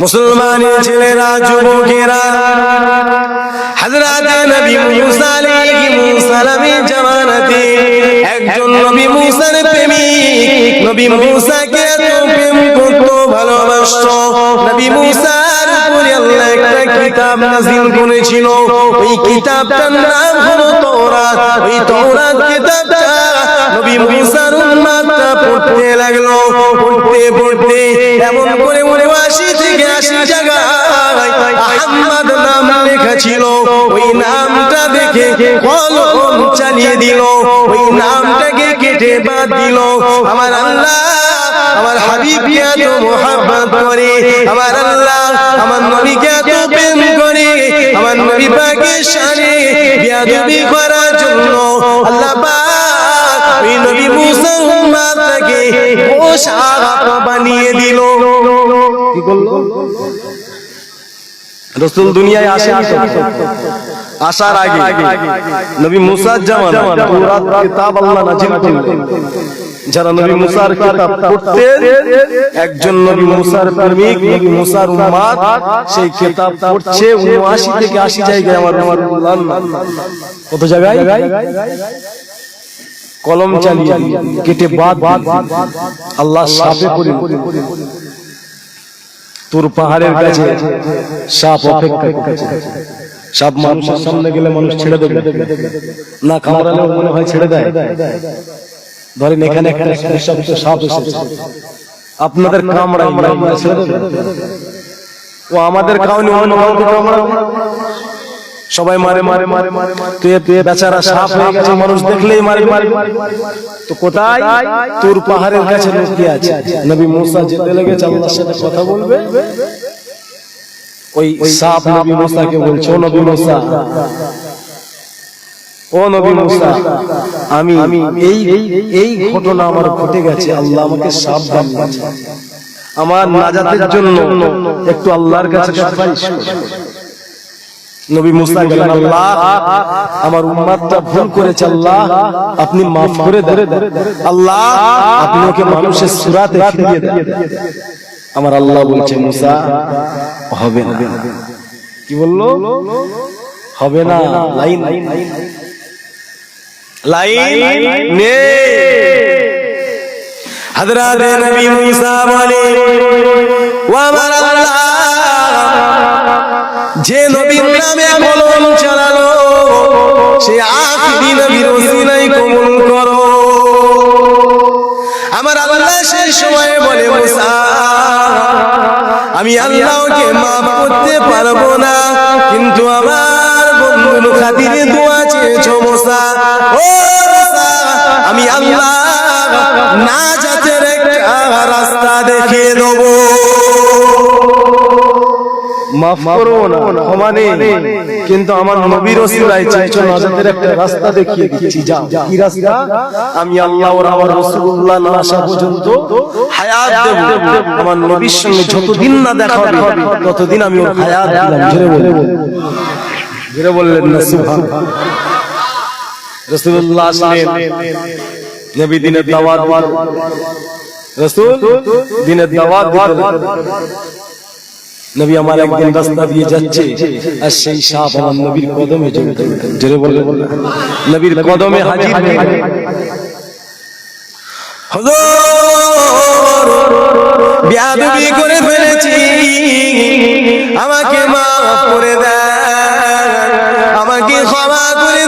মুসলমানের ছেলেরা, যুবকেরা। হযরত নবী মুসা আলাইহিস সালামের জামানাতে একজন নবী মুসার প্রেমিক। নবী মুসাকে এত প্রেম করত, ভালোবাসতো। নবী মুসার পড়তে পড়তে এমন করে মনে জায়গায় আহমদ নাম লেখা ছিল। ওই নামটা দেখে কলম চালিয়ে দিল। ওই নামটাকে কেটে বাদ দিল। আমার আল্লাহ, আমার হাবিবকে এত মোহাব্বত করে। আমার আল্লাহ, আমার নবীকে এত প্রেম করে। আমার নবী পাকের শানে বিয়াদবি করার জন্য আল্লাহ পাক ওই নবী মুসা উম্মতকে পোশাক বানিয়ে দিল। কি করল রসুল দুনিয়ায় আসে আসার আগে। নবী মুসার জামানা তাওরাত কিতাব আল্লাহ নাজিল করলেন। যারা নবী মুসার কিতাব পড়তেন একজন নবী মুসার প্রেমিক নবী মুসার উম্মাদ সেই কিতাব পড়ছে 79 থেকে 80 জায়গায় আমার আমার কত জায়গায়? কলম চালিয়ে কেটে বাদ আল্লাহ সাপে তোর পাহাড়ের কাছে সাপ অপেক্ষা করছে। সাপ মানুষের সামনে গেলে মানুষ ছেড়ে দেবে। না কামড়ালেও মনে হয় ছেড়ে দেয়। ধরেন এখানে একটা বিষাক্ত সাপ এসেছে। আপনাদের কামড়াই ছেড়ে দেবে। ও আমাদের কাউনি অন্য কাউকে কামড়াবে সবাই মারে মারে মারে মারে বেচারা সাপ হয়ে গেছে, মানুষ দেখলেই মারে মারে। তো কোথায়? তোর পাহাড়ের কাছে লুকিয়ে আছে। নবী মুসা যেতে লেগেছে, আল্লাহর সাথে কথা বলবে। ওই সাপ নবী মুসাকে বলছে, ও নবী মুসা, ও নবী মুসা, আমি এই এই ঘটনা আমার ঘটে গেছে, আল্লাহ আমাকে সাবধান করেছে আমার নাজাতের জন্য একটু আল্লাহর কাছে সুপারিশ করুন। নবী মুসা গেলেন, আল্লাহ, আমার উম্মাদটা ভুল করেছে, আল্লাহ, আপনি মাফ করে দেন। আল্লাহ, আপনি ওকে মানুষের সুরাতে ফিরিয়ে দেন। আমার আল্লাহ বলছে, মুসা, হবে না। কি বলল? হবে না, লাইন। লাইন নে হযরত নবী মুসা বলে ও আমার যে আমি আল্লাহকে মাফ করতে পারব না। কিন্তু আমার বন্ধুর খাতিরে দোয়া চেয়েছো মশা ও মুসা আমি আল্লাহ না যাতে একটা রাস্তা দেখিয়ে দেবো। মাফ করো না ক্ষমা নেই কিন্তু আমার নবীর ওসিলায় চাইছো নাজাতের একটা রাস্তা দেখিয়ে দিচ্ছি, যাও। কি রাস্তা? আমি আল্লাহ ওর আমার রাসূলুল্লাহ না আসা পর্যন্ত হায়াত দেব আমার নবীর সঙ্গে যতদিন না দেখা হবে, ততদিন আমি ওর হায়াত দিলাম। জোরে বলে জোরে বললেন না, সুবহান। রাসূলুল্লাহ আসলেন। নবী দিনের দাওয়াত রাসূল দিনের দাওয়াত নবী আমার একদিন রাস্তা দিয়ে যাচ্ছে, আর সেই সাপ আমার নবীর কদমে জমে জোরে বললে নবীর কদমে হাজির করে ফেলেছি, আমাকে মাফ করে দেন, আমাকে ক্ষমা করে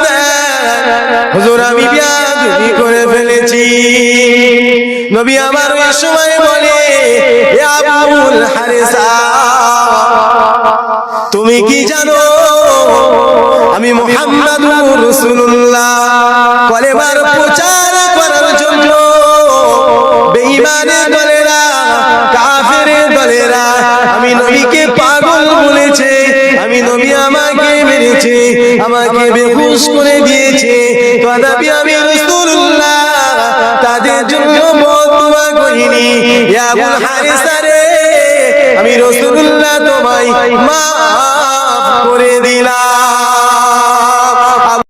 হুজুর, আমি করে ফেলেছি। নবী আমার সময় বলে আবুল হারিসা মেরেছে আমাকে বেহুশ করে দিয়েছে। তদাপি আমি রাসূলুল্লাহ। তাদের জন্য বদদুয়া করিনি। ইয়া আবুল হারিসা রে আমি রাসূলুল্লাহ তোমায় মা করে দিলাম।